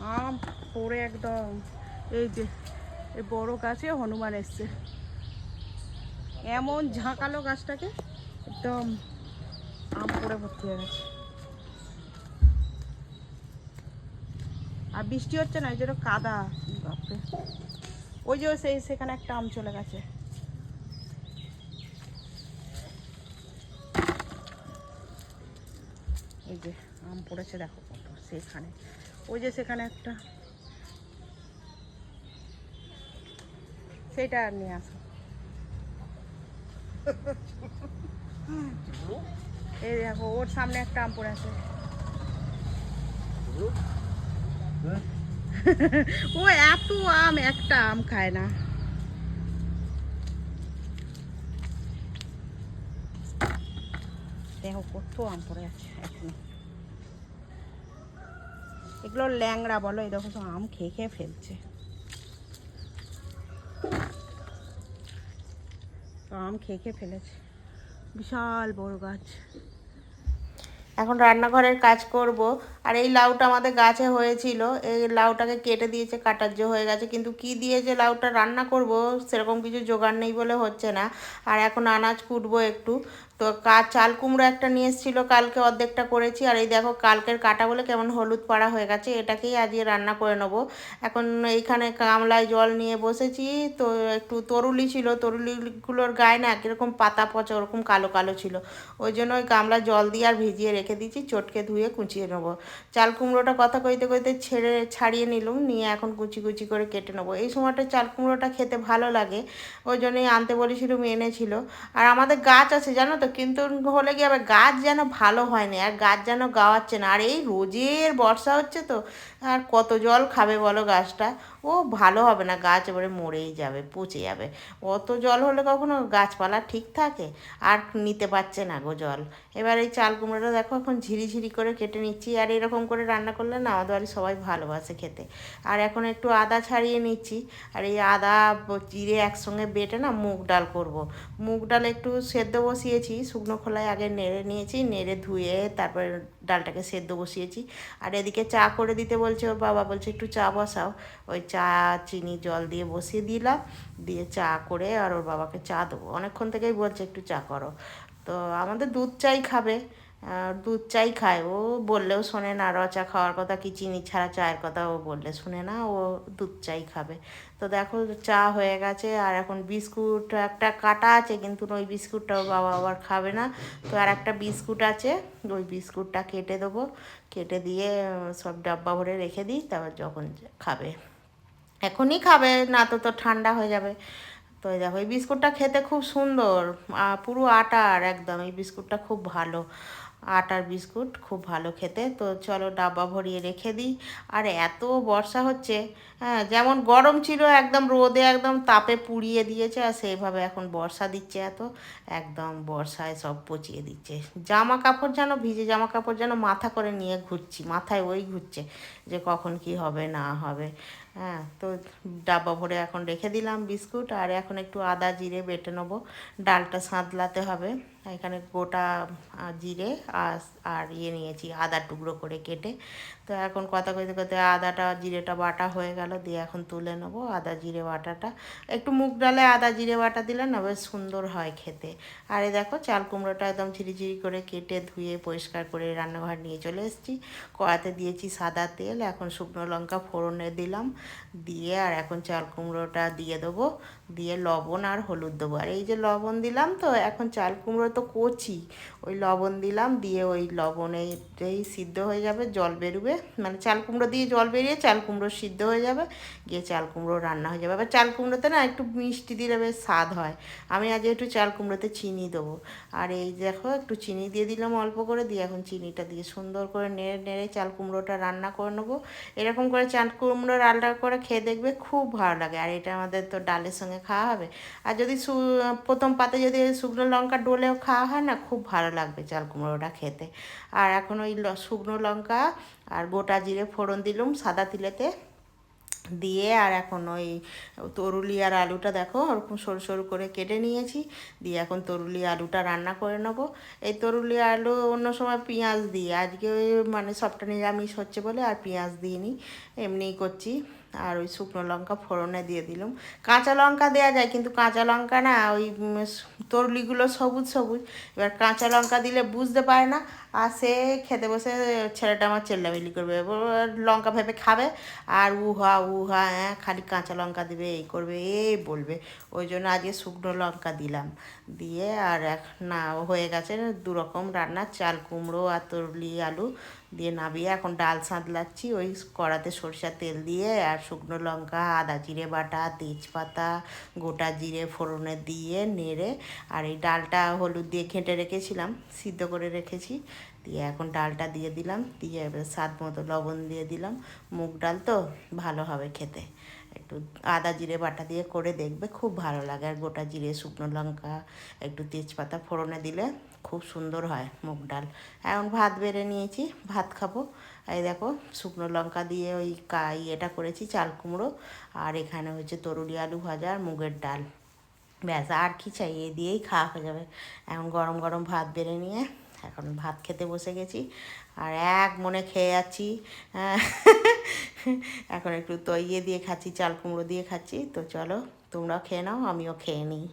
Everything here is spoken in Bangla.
আম পড়ে একদম। এই যে, এই বড় গাছে হনুমান এসছে। এমন ঝাঁকালো গাছটাকে একদম আম পড়ে ভর্তি হয়ে গেছে। আর বৃষ্টি হচ্ছে না, এই জন্য কাদা। বাপরে। ওই যে সেই, সেখানে একটা আম চলে গেছে। এই যে, আম পড়েছে, দেখো কত। সেখানে ওই যে সেখানে একটা। সেটা আর নিয়ে আসো। এই দেখো, ওর সামনে একটা আম পড়ে আছে। ও এত আম, একটা আম খায় না। দেখো কত আম পড়ে আছে এখনও। এগুলো ল্যাংড়া বলো, এরকম সব আম খেয়ে খেয়ে ফেলছে। আম খেয়ে খেয়ে ফেলেছে। বিশাল বড় গাছ। এখন রান্নাঘরের কাজ করব। আর এই লাউটা আমাদের গাছে হয়েছিল, এই লাউটাকে কেটে দিয়েছে, কাটার জো হয়ে গেছে, কিন্তু কি দিয়ে যে লাউটা রান্না করব সেরকম কিছু জোগাড় নেই বলে হচ্ছে না। আর এখন আনাজ কুটবো একটু। তো কা, চাল কুমড়ো একটা নিয়ে এসেছিল, কালকে অর্ধেকটা করেছি। আর এই দেখো কালকের কাটা বলে কেমন হলুদ পাড়া হয়ে গেছে, এটাকেই আজকে রান্না করে নেব। এখন এইখানে গামলায় জল নিয়ে বসেছি, তো একটু তরুলি ছিল, তরুলিগুলোর গায়ে না কীরকম পাতা পচা, ওরকম কালো কালো ছিল। ওই জন্য ওই গামলা জল দিয়ে আর ভিজিয়ে রেখে দিয়েছি, চটকে ধুয়ে কুচিয়ে নেব। চাল কুমড়োটা কথা কইতে কইতে ছেড়ে, ছাড়িয়ে নিলুম, নিয়ে এখন কুচি কুচি করে কেটে নেব। এই সময়টা চাল কুমড়োটা খেতে ভালো লাগে, ওই জন্যই আনতে বলেছিলাম এনেছিল আর আমাদের গাছ আছে, জানো তো? কিন্তু হলে কি আবার গাছ যেন ভালো হয়নি আর গাছ যেন গাওয়াচ্ছে না। আর এই রোজের বর্ষা হচ্ছে তো, আর কত জল খাবে বলো গাছটা? ও ভালো হবে না, গাছ এবারে মরেই যাবে, পচে যাবে। অত জল হলে কখনো গাছপালা ঠিক থাকে? আর নিতে পারছে না গো জল। এবার এই চাল কুমড়োটা দেখো, এখন ঝিরিঝিরি করে কেটে নিচ্ছি। আর এরকম করে রান্না করলে না আমাদের বাড়ি সবাই ভালোবাসে খেতে। আর এখন একটু আদা ছাড়িয়ে নিচ্ছি। আর এই আদা জিরে একসঙ্গে বেটে না মুগ ডাল করব। মুগ ডাল একটু সেদ্ধ বসিয়েছি, শুকনো খোলায় আগে নেড়ে নিয়েছি, নেড়ে ধুয়ে তারপরে ডালটাকে সেদ্ধ বসিয়েছি। আর এদিকে চা করে দিতে বলছে ওর বাবা, বলছে একটু চা বসাও। ওই চা, চিনি, জল দিয়ে বসিয়ে দিলাম। দিয়ে চা করে আর ওর বাবাকে চা দেবো। অনেকক্ষণ থেকেই বলছে একটু চা করো। তো আমাদের দুধ চাই খাবে। দুধ চাই খায়। ও বললেও শোনে না র চা খাওয়ার কথা কি চিনি ছাড়া চায়ের কথা ও বললে। শুনে না, ও দুধ চাই খাবে। তো দেখো, চা হয়ে গেছে, আর এখন বিস্কুট একটা কাটা আছে, কিন্তু ওই বিস্কুটটা ওর বাবা আবার খাবে না। তো আর একটা বিস্কুট আছে, ওই বিস্কুটটা কেটে দেবো। কেটে দিয়ে সব ডাব্বা ভরে রেখে দিই, তারপর যখন খাবে। এখনই খাবে, না তো তো ঠান্ডা হয়ে যাবে। তো দেখো এই বিস্কুটটা খেতে খুব সুন্দর পুরো আটার একদম এই বিস্কুটটা খুব ভালো। আটার বিস্কুট, খুব ভালো খেতে। তো চলো ডাব্বা ভরিয়ে রেখে দিই। আর এত বর্ষা হচ্ছে হ্যাঁ যেমন গরম ছিল, একদম রোদে একদম তাপে পুড়িয়ে দিয়েছে, আর সেইভাবে এখন বর্ষা দিচ্ছে এত। একদম বর্ষায় সব পচিয়ে দিচ্ছে। জামা কাপড় যেন, ভিজে জামা কাপড় যেন মাথা করে নিয়ে ঘুরছি, মাথায় ওই ঘুরছে যে কখন কি হবে, না হবে। হ্যাঁ তো ডাব্বা ভরে এখন রেখে দিলাম বিস্কুট, আর এখন একটু আদা, জিরে বেটে নেব। ডালটা সাঁতলাতে হবে। এখানে গোটা জিরে আর আর ইয়ে নিয়েছি আদার টুকরো করে কেটে। তো এখন কথা কইতে কইতে আদাটা, জিরেটা বাটা হয়ে গেল, দিয়ে এখন তুলে নেব আদা, জিরে, বাটাটা। একটু মুগ ডালে আদা, জিরে, বাটা দিলে না বেশ সুন্দর হয় খেতে। আর এই দেখো, চাল কুমড়োটা একদম ঝিরিঝিরি করে কেটে ধুয়ে পরিষ্কার করে রান্নাঘর নিয়ে চলে এসেছি। কড়াতে দিয়েছি সাদা তেল, এখন শুকনো লঙ্কা ফোড়নে দিলাম। দিয়ে আর এখন চাল কুমড়োটা দিয়ে দেবো। দিয়ে লবণ আর হলুদ দেবো। আর এই যে লবণ দিলাম তো, এখন চাল কুমড়ো তো কচি। ওই লবণ দিলাম, দিয়ে ওই লবণেই সিদ্ধ হয়ে যাবে, জল বেরোবে। মানে চাল কুমড়ো দিয়ে জল বেরিয়ে চাল কুমড়ো সিদ্ধ হয়ে যাবে, গিয়ে চাল কুমড়ো রান্না হয়ে যাবে। আবার চাল কুমড়োতে না একটু মিষ্টি দিলে বেশ স্বাদ হয়। আমি আজ একটু চাল কুমড়োতে চিনি দেবো। আর এই দেখো একটু চিনি দিয়ে দিলাম অল্প করে, দিয়ে এখন চিনিটা দিয়ে সুন্দর করে নেড়ে নেড়ে চাল কুমড়োটা রান্না করে নেব। এরকম করে চাল কুমড়ো রান্না করে খেয়ে দেখবে খুব ভালো লাগে। আর এটা আমাদের তো ডালের সঙ্গে খাওয়া হবে। আর যদি প্রথম পাতে যদি শুকনো লঙ্কা ডোলেও খাওয়া হয় না, খুব ভালো লাগবে চাল কুমড়োটা খেতে। আর এখন ওই শুকনো লঙ্কা আর গোটা জিরে ফোড়ন দিলুম, সাদা তিলেতে দিয়ে আর এখন ওই তরুলি আর আলুটা দেখো, ওরকম সরু সরু করে কেটে নিয়েছি, দিয়ে এখন তরুলি আলুটা রান্না করে নেব। এই তরুলি আলু অন্য সময় পেঁয়াজ দিই, আজকে ওই মানে সবটা নিরামিষ হচ্ছে বলে আর পেঁয়াজ দিইনি, এমনিই করছি। আর ওই শুকনো লঙ্কা ফোড়নে দিয়ে দিলাম। কাঁচা লঙ্কা দেওয়া যায়, কিন্তু কাঁচা লঙ্কা না ওই তরলিগুলো সবুজ সবুজ। এবার কাঁচা লঙ্কা দিলে বুঝতে পারে না, আর সে খেতে বসে ছেলেটা আমার চেল্লামিলি করবে। এবার লঙ্কা ভেবে খাবে, আর উহা উহা হ্যাঁ খালি কাঁচা লঙ্কা দিবে, এই করবে এই বলবে। ওই জন্য আজকে শুকনো লঙ্কা দিলাম। দিয়ে আর এক, না, হয়ে গেছে দুরকম রান্না, চাল কুমড়ো আর তরলি, আলু। দিয়ে নাবিয়ে এখন ডাল সাঁতলাচ্ছি, ওই কড়াতে সরষার তেল দিয়ে আর শুকনো লঙ্কা, আদা জিরে বাটা, তেজপাতা, গোটা জিরে ফোড়নে দিয়ে নেড়ে আর এই ডালটা হলুদ দিয়ে ঘেঁটে রেখেছিলাম, সিদ্ধ করে রেখেছি। দিয়ে এখন ডালটা দিয়ে দিলাম, দিয়ে এবার স্বাদ মতো লবণ দিয়ে দিলাম। মুগ ডাল তো ভালো হবে খেতে। একটু আদা জিরে বাটা দিয়ে করে দেখবে, খুব ভালো লাগে। আর গোটা জিরে, শুকনো লঙ্কা, একটু তেজপাতা ফোড়নে দিলে খুব সুন্দর হয় মুগ ডাল। এখন ভাত বেড়ে নিয়েছি, ভাত খাব। এই দেখো, শুকনো লঙ্কা দিয়ে ওই ইয়েটা করেছি, চাল কুমড়ো। আর এখানে হচ্ছে তরুলি আলু ভাজা আর মুগের ডাল। ব্যাস, আর কি চাই, এ দিয়েই খাওয়া হয়ে যাবে। এখন গরম গরম ভাত বেড়ে নিয়ে এখন ভাত খেতে বসে গেছি। আর এক মনে খেয়ে যাচ্ছি। এখন একটু তো ইয়ে দিয়ে খাচ্ছি, চাল কুমড়ো দিয়ে খাচ্ছি। তো চলো, তোমরাও খেয়ে নাও, আমিও খেয়ে নিই।